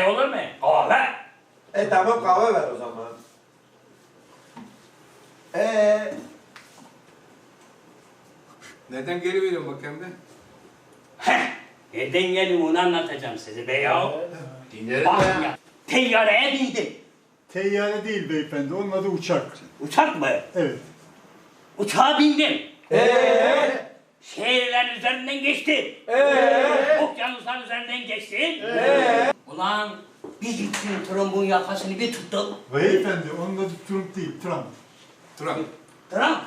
çay olur mu? Kahve. E tamam kahve ver o zaman. Eee Neden geri veriyorsun Bakan Bey? Heh. Nereden geldim onu anlatacağım size be ya. Dinlerim Bak be. ya. Teyyareye bindim. Teyyare değil beyefendi, onun adı uçak. Uçak mı? Evet. Uçağa bindim. Eee Şehirlerin üzerinden geçtim. Ee? Okyanuslar üzerinden geçtim. Ulan bir gittim trombun yakasını bir tuttum. Beyefendi, onun adı Trump değil, Trump. Trump. Tamam.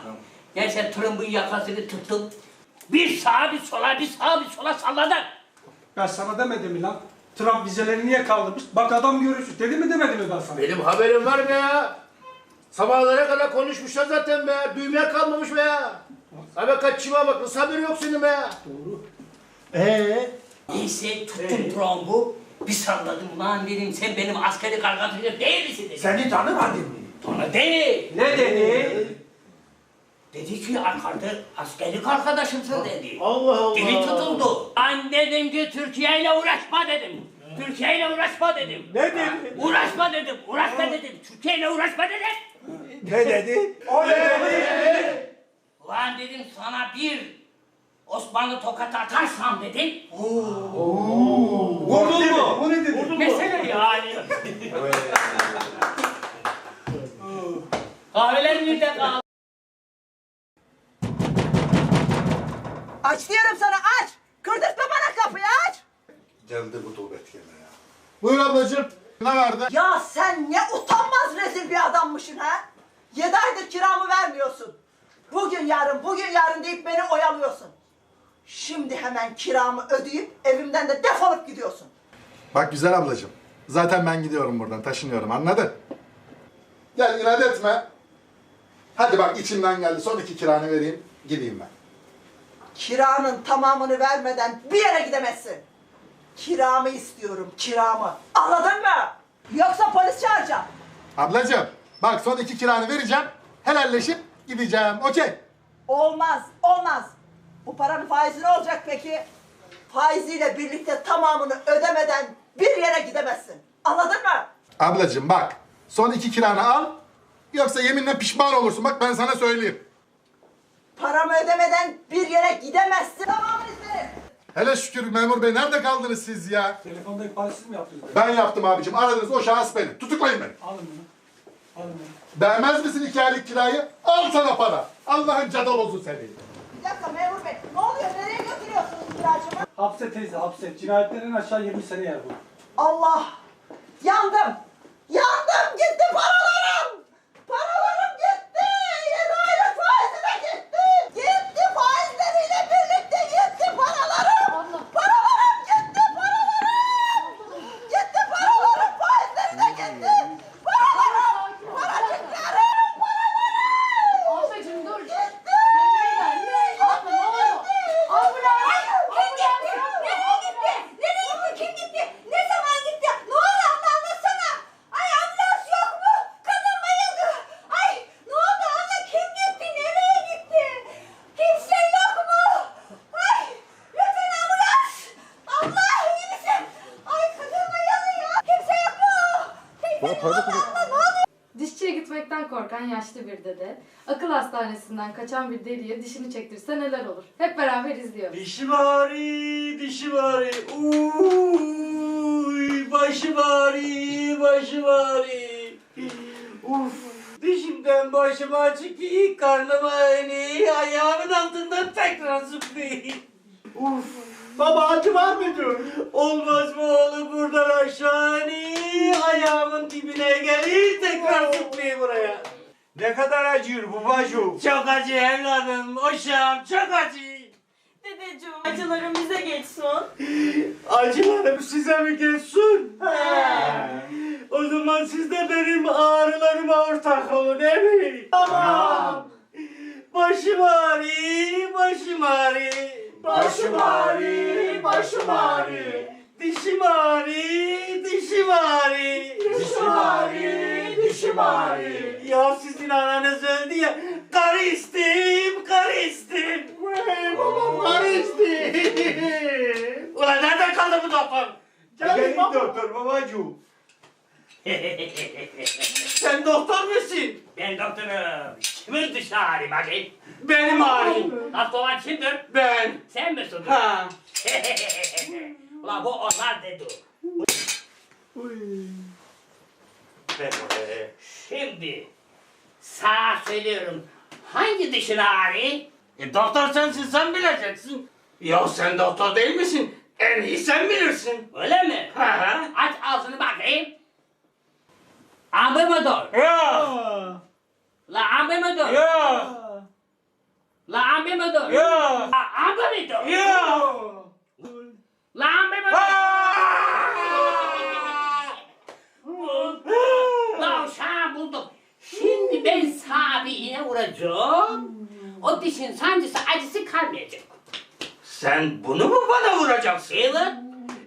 Neyse trombun yakasını tuttum. Bir sağa bir sola bir sağa bir sola salladım. Ben sana demedim mi lan? Trump vizeleri niye kaldırmış? Bak adam görürsün. Dedim mi demedim mi ben sana? Benim haberim var be ya. Sabahlara kadar konuşmuşlar zaten be. Düğmeye kalmamış be ya. Abi kaçıma bak nasıl haberi yok senin be ya. Ee, Neyse tuttum trombu. Bir salladım ulan dedim sen benim askeri kargatörüm değil misin dedim. seni tanımadın mı? Sonra değil. Ne dedi? Dedi ki arkada askerlik arkadaşımsın dedi. Allah Allah. Dili tutuldu. Ben dedim ki Türkiye ile uğraşma dedim. Türkiye ile uğraşma dedim. Ne dedi? Uğraşma dedim. Uğraşma dedim. Türkiye ile uğraşma dedim. Ne dedi? O ne dedi? Ulan dedim sana bir Osmanlı tokat atarsam dedim. Vurdun mu? Bu ne dedi? Mesele yani. Kahveler nerede kaldı? Aç diyorum sana aç. Kırdırtma bana kapıyı aç. Geldi bu tuğbet gene ya. Buyur ablacığım. Ne vardı? Ya sen ne utanmaz rezil bir adammışsın ha. Yedi aydır kiramı vermiyorsun. Bugün yarın, bugün yarın deyip beni oyalıyorsun. Şimdi hemen kiramı ödeyip evimden de defolup gidiyorsun. Bak güzel ablacığım. Zaten ben gidiyorum buradan, taşınıyorum anladın? Gel inat etme. Hadi bak içimden geldi. Son iki kiranı vereyim. Gideyim ben. Kiranın tamamını vermeden bir yere gidemezsin. Kiramı istiyorum, kiramı. Anladın mı? Yoksa polis çağıracağım. Ablacığım bak son iki kiranı vereceğim. Helalleşip gideceğim. Okey. Olmaz, olmaz. Bu paranın faizi ne olacak peki? Faiziyle birlikte tamamını ödemeden bir yere gidemezsin. Anladın mı? Ablacığım bak. Son iki kiranı al. Yoksa yeminle pişman olursun. Bak ben sana söyleyeyim. Paramı ödemeden bir yere gidemezsin. Tamamını isterim. Hele şükür memur bey nerede kaldınız siz ya? Telefonda ihbarsiz mi yaptınız? Ben yaptım abicim. Aradınız o şahıs benim. Tutuklayın beni. Alın bunu. Beğenmez misin iki aylık kirayı? Al sana para. Allah'ın cadalozu seni. Bir dakika memur bey. Ne oluyor? Nereye götürüyorsunuz kiracımı? Hapse teyze hapse. Cinayetlerin aşağı 20 sene yer bu. Allah! Yandım! Yandım! Gitti! Paralarım gitti! Yedi aylık faizi de gitti! Gitti faizleriyle birlikte gitti paralarım! Paralarım gitti paralarım! Gitti paralarım faizleri de gitti! Paralarım! Paracıklarım! Ablacığım dur. Gitti! Nereye gitti? Abla ne oldu? Ambulans. Kim gitti? Nereye gitti? Nereye gitti? Kim gitti? Ne zaman gitti? Ne oldu abla anlatsana. Ay ambulans yok mu? Kadın bayıldı. Ay ne oldu abla? Kim gitti? Nereye gitti? Kimse yok mu? Ay lütfen ambulans. Abla iyi misin? Ay kadın bayılıyor. Kimse yok mu? Teyze ne oldu abla? Ne oldu? Dişçiye gitmekten bir dede, akıl hastanesinden kaçan bir deliye dişini çektirse neler olur? Hep beraber izliyoruz. Dişim ağrı, dişim ağrı. Uy, başım ağrı, başım ağrı. Uf, dişimden başıma çıktı, karnıma ini, ayağımın altında tekrar zıplıyor. Uf. Baba acı var mıydı? Olmaz mı oğlum buradan aşağı ini, ayağımın dibine gelir tekrar zıplıyor buraya. Ne kadar acıyor bu bacım? Çok acı evladım, uşağım çok acı. Dedeciğim acılarım bize geçsin. Acılarım size mi geçsin? O zaman siz de benim ağrılarıma ortak olun değil mi? Tamam. Başım ağrıyor, başım ağrıyor. Başım ağrı, başım ağrı. Dişim ağrı, dişim ağrı. Dişim ağrı, dişim ağrı. Ya sizin ananız öldü ya. Karı istim, karı istim. Babam karı istim. Ulan nereden kaldı bu doktor? Gelin doktor babacığım. Sen doktor musun? Ben doktorum. Kimin dışı ağrı bakayım? Benim ağrım. Hasta olan kimdir? Ben. Sen misin? Ha. Ulan bu onlar dedi. Şimdi sana söylüyorum. Hangi dişin ağrı? E, doktor sensin sen bileceksin. Ya sen doktor değil misin? En iyi sen bilirsin. Öyle mi? Ha ha. Aç ağzını bakayım. Ambe mi dur? Ya. La ambe mi dur? Ya. La ambe mi dur? Ya. La ambe mi dur? Ya. La ambe mi dur? La uşağı buldum. Şimdi ben sana bir iğne vuracağım. O dişin sancısı acısı kalmayacak. Sen bunu mu bana vuracaksın? Evet.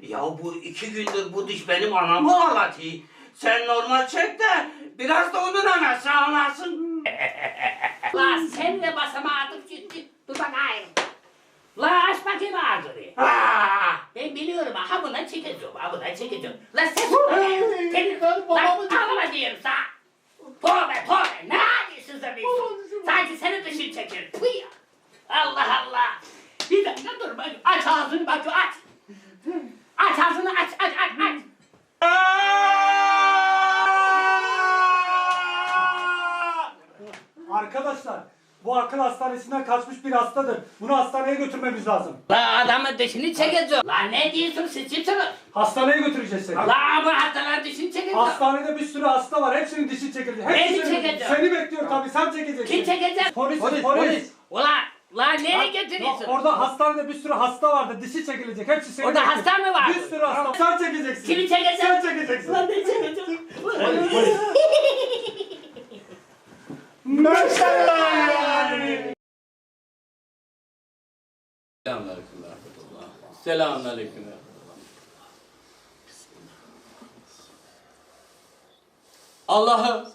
Ya bu iki gündür bu diş benim anamı ağlatıyor. Sen normal çek de biraz da onun anası ağlasın. La sen de basamağı atıp gitti. Dur bakayım. La aç bakayım ağzını. Ha. Ben biliyorum ha buna çekeceğim, ha buna çekeceğim. La ses bakayım. Kendin Lan ağlama diyorum sana. Tövbe tövbe. Ne yapıyorsun sen? Sanki seni dışarı çekir. Tüy ya. Allah Allah. Bir dakika dur bak. Aç ağzını bak aç. Aç ağzını aç aç aç aç. Arkadaşlar bu akıl hastanesinden kaçmış bir hastadır. Bunu hastaneye götürmemiz lazım. La adamın dişini çekeceğim. La ne diyorsun siz kimsiniz? Hastaneye götüreceğiz seni. La bu hastaların dişini çekeceğim. Hastanede bir sürü hasta var. Hepsinin dişi çekilecek. Hepsi Beni seni, çekeceğim. seni bekliyor tabii. Sen çekeceksin. Kim çekecek? Polis, polis. Ulan la nereye Bak, götürüyorsun? Orada hastanede bir sürü hasta vardı. Dişi çekilecek. Hepsi seni Orada bekliyor. hasta mı var? Bir sürü hasta. Sen çekeceksin. Kimi çekecek? Sen çekeceksin. Lan ne çekeceğim? Selamünaleyküm ve rahmetullah. Selamünaleyküm rahmetullah. Allah'ım,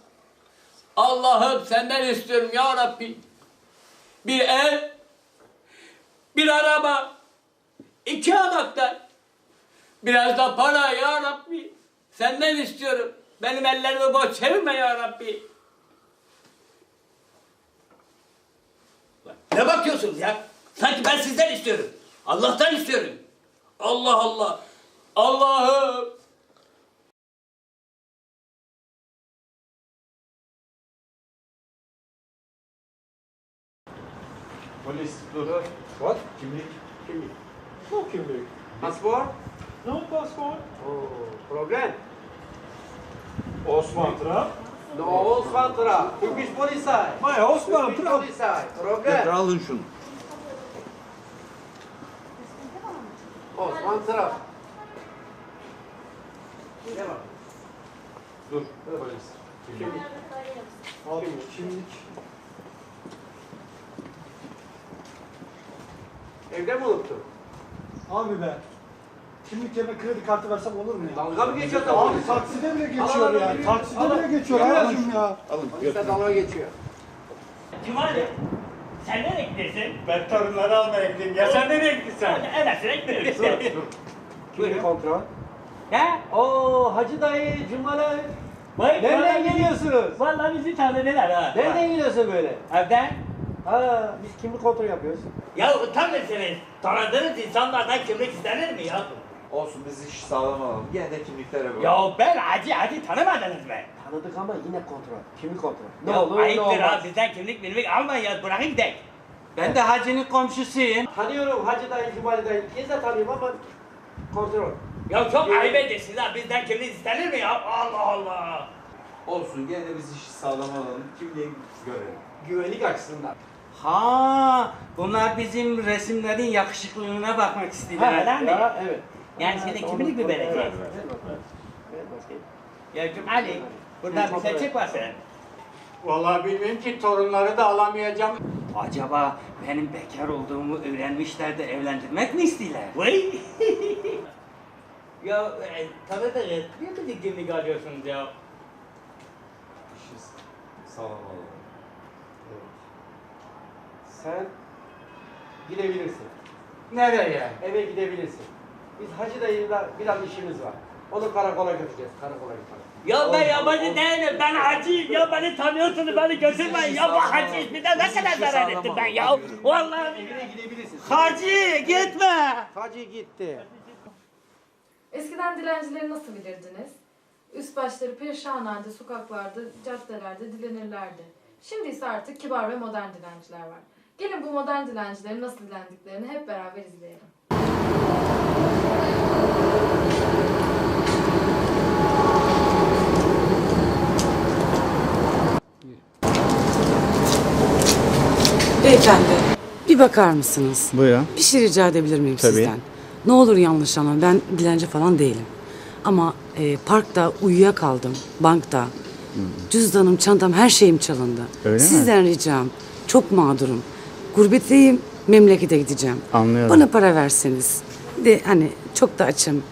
Allah'ım senden istiyorum ya Rabbi. Bir ev, bir araba, iki anahtar, biraz da para ya Rabbi. Senden istiyorum. Benim ellerimi boş çevirme ya Rabbi. Ne bakıyorsunuz ya? Sanki ben sizden istiyorum. Allah'tan istiyorum. Allah Allah. Allah'ım. Polis dur. What? Kimlik. Kimlik. No kimlik. Passport? No passport. Oh, problem. Osman Trump. No Osman Tra. Turkish Polisay. Hayır Osman Turkish Trump. Polisay. Problem. alın şunu. Osman Tra. Ne var? Dur. Polis. Kimlik. Alayım kimlik. Evde mi unuttun? Abi be. Kimlik yerine kredi kartı versem olur mu ya? Dalga mı geçiyor Abi takside bile geçiyor ya. Takside bile geçiyor abicim ya. Poliste dalga geçiyor. Cumali, sen nereye gidiyorsun? Ben torunları almaya gideyim. Ya sen nereye gittin sen? Evet, sürekli gidiyorsun. Kimlik kontrol. He? Oo Hacı dayı, Cumali. Vay, Nereden vallahi- geliyorsunuz? Vallahi bizi tanıdılar ha. Nereden geliyorsun böyle? Evden. Ha, biz kimlik kontrol yapıyoruz. Ya utanmıyorsunuz. Tanıdığınız insanlardan kimlik istenir mi ya? Olsun biz iş sağlam alalım. Gene de kimliklere bak. Ya ben Hacı Hacı tanımadınız mı? Tanıdık ama yine kontrol. Kimlik kontrol. Ne ya olur ne ayıptır olmaz. ha bizden kimlik bilmek almayın ya bırakın gidelim. Ben de hacının komşusuyum. Tanıyorum Hacı dayı, Cumali dayı. İkinizi de tanıyorum ama kontrol. Ya çok ayıp ediyorsunuz ha bizden kimlik istenir mi ya? Allah Allah. Olsun gene de biz işi sağlam alalım. Kimliği görelim. Güvenlik açısından. Ha, bunlar bizim resimlerin yakışıklılığına bakmak istiyorlar öyle mi? Ya, evet. Yani senin kimlik mi verecek? Ver bakayım. Ya Cumali buradan bir seçik var senin. Vallahi bilmiyorum ki torunları da alamayacağım. Acaba benim bekar olduğumu öğrenmişler de evlendirmek mi istiyorlar? Vay! ya e, tabii de niye bir dikimlik alıyorsunuz ya? İşi sağlam alalım. Sen gidebilirsin. Nereye? Eve gidebilirsin. Biz Hacı dayıyla biraz işimiz var. Onu karakola götüreceğiz. Karakola götüreceğiz. Ya ben yabancı değilim. Ben hacıyım. Ya beni tanıyorsunuz. Beni götürmeyin. Ya bu hacı isminden ne kadar zarar ettim ben ya. Vallahi. Evine gidebilirsin. Hacı gitme! Hacı gitti. Eskiden dilencileri nasıl bilirdiniz? Üst başları perişan halde sokaklarda, caddelerde dilenirlerdi. Şimdi ise artık kibar ve modern dilenciler var. Gelin bu modern dilencilerin nasıl dilendiklerini hep beraber izleyelim. Beyefendi, bir bakar mısınız? Buyurun. Bir şey rica edebilir miyim Tabii. sizden? Ne olur yanlış anlamayın. Ben dilenci falan değilim. Ama e, parkta uyuyakaldım, bankta. Cüzdanım, çantam, her şeyim çalındı. Öyle mi? Sizden ricam, çok mağdurum. Gurbetteyim, memlekete gideceğim. Anlıyorum. Bana para verseniz. De hani çok da açım.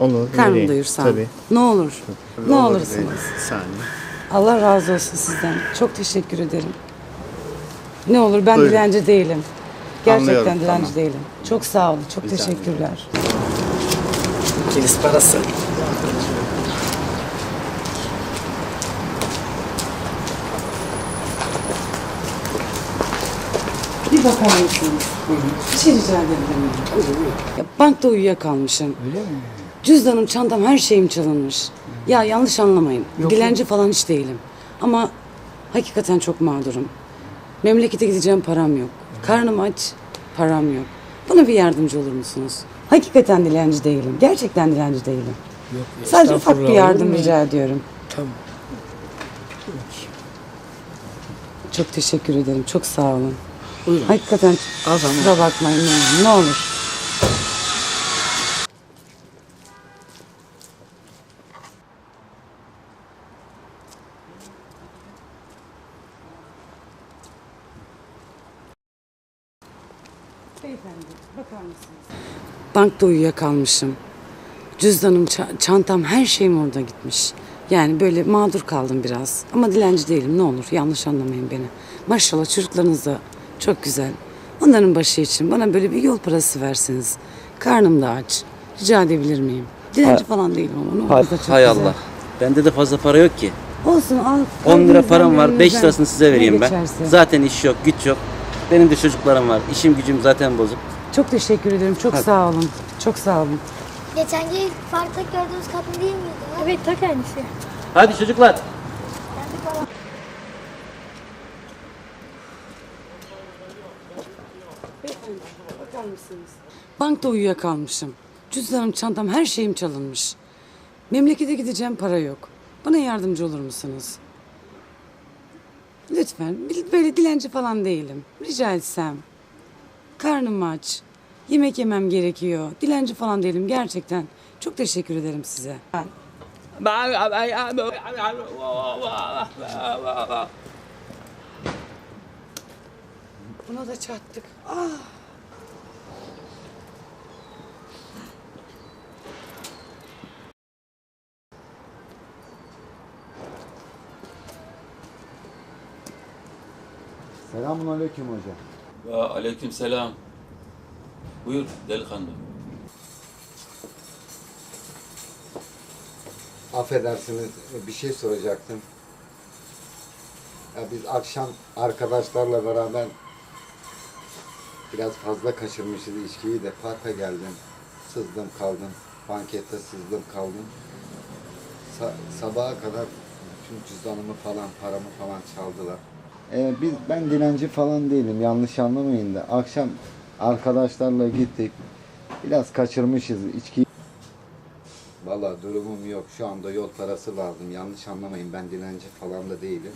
Olur. Karnımı vereyim. doyursam. Tabii. Ne olur. Tabii, ne olur, olursunuz. saniye. Allah razı olsun sizden. Çok teşekkür ederim. Ne olur ben Buyurun. dilenci değilim. Gerçekten Anlıyorum, dilenci tamam. değilim. Çok sağ olun. Çok Rica ederim. teşekkürler. Kilis parası. Bakar mısınız? Bir şey rica edebilir miyim? Ya, bankta uyuyakalmışım. Öyle mi? Cüzdanım, çantam, her şeyim çalınmış. Ya yanlış anlamayın. Dilenci falan hiç değilim. Ama hakikaten çok mağdurum. Memlekete gideceğim param yok. Karnım aç, param yok. Bana bir yardımcı olur musunuz? Hakikaten dilenci değilim. Gerçekten dilenci değilim. Sadece ufak bir yardım rica ediyorum. Tamam. Çok teşekkür ederim. Çok sağ olun. Hakikaten kusura bakmayın. ne olur, Ne olur. Beyefendi, bakar mısınız? Bankta uyuyakalmışım. Cüzdanım, ça- çantam, her şeyim orada gitmiş. Yani böyle mağdur kaldım biraz. Ama dilenci değilim ne olur yanlış anlamayın beni. Maşallah çocuklarınız da çok güzel. Onların başı için bana böyle bir yol parası verseniz. Karnım da aç. Rica edebilir miyim? Dilenci falan değilim ama ne. Hay, çok hay güzel. Allah. Bende de fazla para yok ki. Olsun al. 10 lira param var. 5 gönlünüzden lirasını size vereyim ben. geçerse. Zaten iş yok, güç yok. Benim de çocuklarım var. İşim gücüm zaten bozuk. Çok teşekkür ederim. Çok sağ olun. Çok sağ olun. Geçen gün parkta gördüğümüz kadın değil miydi? Evet ta kendisi. Hadi çocuklar. Beyefendi, bakar mısınız? Bankta uyuyakalmışım. Cüzdanım, çantam, her şeyim çalınmış. Memlekete gideceğim, para yok. Bana yardımcı olur musunuz? Lütfen, böyle dilenci falan değilim. Rica etsem. Karnım aç. Yemek yemem gerekiyor. Dilenci falan değilim gerçekten. Çok teşekkür ederim size. Buna da çattık. Ah. Selamun aleyküm hocam. Ve aleyküm selam. Buyur delikanlı. Affedersiniz bir şey soracaktım. Ya biz akşam arkadaşlarla beraber biraz fazla kaçırmışız içkiyi de parka geldim. Sızdım kaldım. Bankette sızdım kaldım. Sa- sabaha kadar tüm cüzdanımı falan paramı falan çaldılar. Ee, biz ben dilenci falan değilim yanlış anlamayın da akşam arkadaşlarla gittik. Biraz kaçırmışız içki. Valla durumum yok. Şu anda yol parası lazım. Yanlış anlamayın ben dilenci falan da değilim.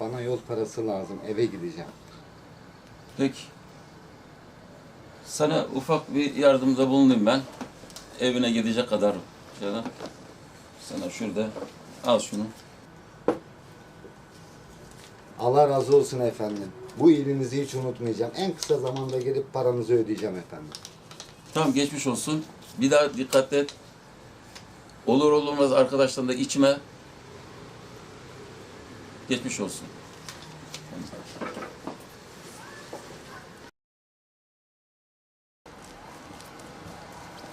Bana yol parası lazım. Eve gideceğim. Peki. Sana ufak bir yardımda bulunayım ben. Evine gidecek kadar. Şöyle. Sana şurada. Al şunu. Allah razı olsun efendim. Bu iyiliğinizi hiç unutmayacağım. En kısa zamanda gelip paranızı ödeyeceğim efendim. Tamam geçmiş olsun. Bir daha dikkat et. Olur olmaz arkadaşlarına da içme. Geçmiş olsun.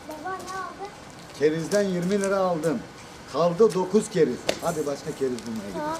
Baba ne oldu? Kerizden 20 lira aldım. Kaldı 9 keriz. Hadi başka keriz bulmaya gidelim. Tamam.